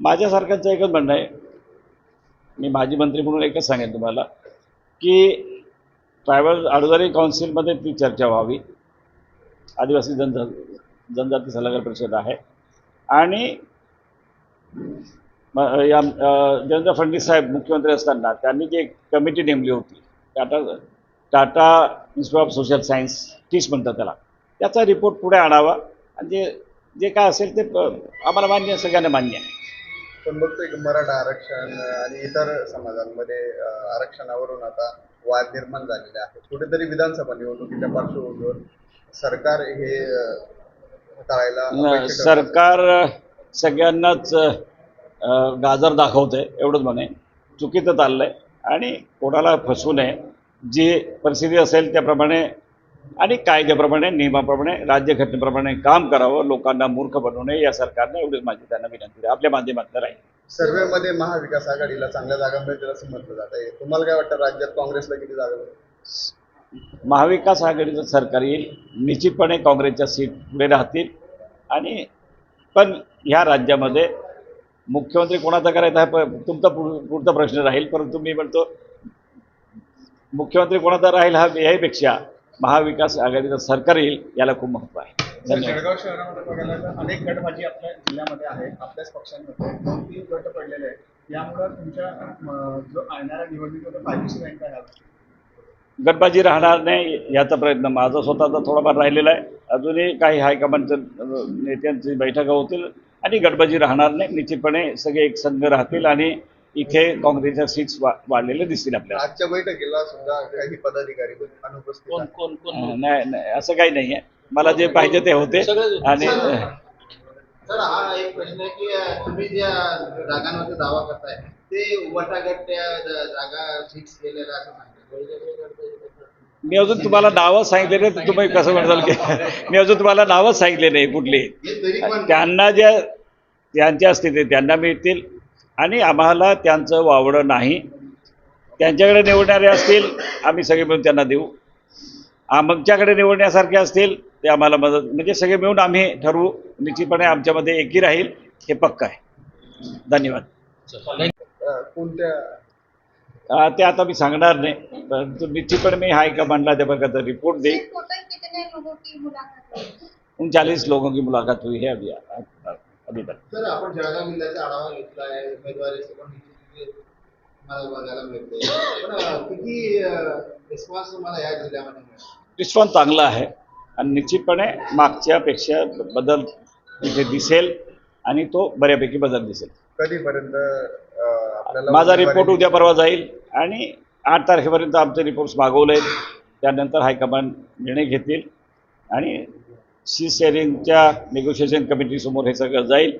माझ्यासारख्यांचं एकच म्हणणं आहे. मी माजी मंत्री म्हणून एकच सांगेन तुम्हाला की ट्रायबल अडुदारी काउन्सिलमध्ये ती चर्चा व्हावी. आदिवासी जन जनजाती सल्लागार परिषद आहे. आणि या देवेंद्र फडणवीस साहेब मुख्यमंत्री असताना त्यांनी जी एक कमिटी नेमली होती Tata Tata institute of social science टीच म्हणतात त्याला. त्याचा रिपोर्ट पुढे आणावा. आणि जे जे काय असेल ते आम्हाला मान्य सगळ्यांना मान्य आहे. पण बघतोय की मराठा आरक्षण आणि इतर समाजांमध्ये आरक्षणावरून आता वाद निर्माण झालेले आहेत. कुठेतरी विधानसभा निवडणुकीच्या पार्श्वभूमीवर सरकार हे असतं. सरकार सगळ्यांनाच गाजर दाखवतंय एवढंच म्हणे. चुकीचं चाललंय. आणि कोणाला फसवू नये. जी परिस्थिती असेल त्याप्रमाणे आणि कायद्याप्रमाणे नियमाप्रमाणे राज्यघटनेप्रमाणे काम करावं लोकांना मूर्ख बनवू नये या सरकारनं एवढीच माझी त्यांना विनंती आहे. आपल्या माध्यमातून राहील. सर्वेमध्ये महाविकास आघाडीला चांगल्या जागा मिळतील असं म्हटलं जात आहे. तुम्हाला काय वाटतं राज्यात काँग्रेसला किती जागा मिळतील? महाविकास आघाडीचं सरकार येईल निश्चितपणे काँग्रेसच्या सीट पुढे राहतील. आणि पण ह्या राज्यामध्ये मुख्यमंत्री कोणाचा करायचा हा तुमचा पुढ- पुढचा प्रश्न राहील. परंतु मी म्हणतो मुख्यमंत्री कोणाचा राहील हा याहीपेक्षा महाविकास आघाडीचं सरकार येईल याला खूप महत्त्व आहे. जळगाव शहरामध्ये बघायला अनेक गटबाजी आपल्या जिल्ह्यामध्ये आहे आपल्याच पक्षांमध्ये दोन तीन गट पडलेले आहेत. यामुळं तुमच्या जो येणाऱ्या निवडणुकीमध्ये फायदेशीर आहे का ह्या गोष्टी? गटबाजी राहणार नाही याचा प्रयत्न माझा स्वतःचा थोडाफार राहिलेला आहे. अजूनही काही हायकमांडच्या नेत्यांची बैठका होतील आणि गटबाजी राहणार नाही. निश्चितपणे सगळे एक संघ राहतील आणि इथे काँग्रेसच्या सीट्स वा वाढलेले दिसतील आपल्याला. आजच्या बैठकीला सुद्धा काही पदाधिकारी नाही नाही असं काही नाही आहे मला जे पाहिजे ते होते. आणि सर हा. एक प्रश्न आहे की तुम्ही ज्या जागांवरती दावा करताय ते उभटा गट त्या जागा फिक्स केलेल्या असं सांगतात मी अजून तुम्हाला नावं सांगितले नाही तर तुम्ही कसं म्हणताल की मी अजून तुम्हाला नावंच सांगितले नाही कुठली. हे त्यांना ज्या त्यांचे असतील ते त्यांना मिळतील आणि आम्हाला त्यांचं वावडं नाही. त्यांच्याकडे निवडणारे असतील आम्ही सगळे मिळून त्यांना देऊ. आमच्याकडे निवडण्यासारखे असतील ते आम्हाला मदत म्हणजे सगळे मिळून आम्ही ठरवू. निश्चितपणे आमच्यामध्ये एकी राहील हे पक्क आहे. धन्यवाद. कोणत्या? ते आता मी सांगणार नाही परंतु निश्चितपणे मी हायकमांडला त्या प्रकारचा रिपोर्ट देईन. टोटल कितने लोगों की मुलाकात हुई उन चालीस लोगों की मुलाकात हुई है अभी अभी तक सर आपण जळगाव जिल्ह्याचा आढावा घेतलाय उमेदवारीचे पण मला बघायला मिळते? पण किती रिस्पॉन्स तुम्हाला या जिल्ह्यामध्ये मिळाला? रिस्पॉन्स चांगला आहे. आणि निश्चितपणे मागच्यापेक्षा बदल तिथे दिसेल आणि तो बऱ्यापैकी बदल दिसेल. कधीपर्यंत माझा रिपोर्ट उद्या परवा जाईल आणि आठ तारखेपर्यंत आमचे रिपोर्ट्स मागवले त्यानंतर हायकमांड निर्णय घेतील आणि सी शेअरिंगच्या निगोशिएशन कमिटीसमोर हे सगळं जाईल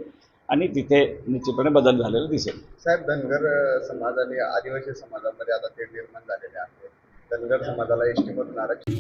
आणि तिथे निश्चितपणे बदल झालेला दिसेल. साहेब धनगर समाज आणि आदिवासी समाजामध्ये आता ते निर्माण झालेले आहे धनगर समाजाला एस टी मधून आरक्षण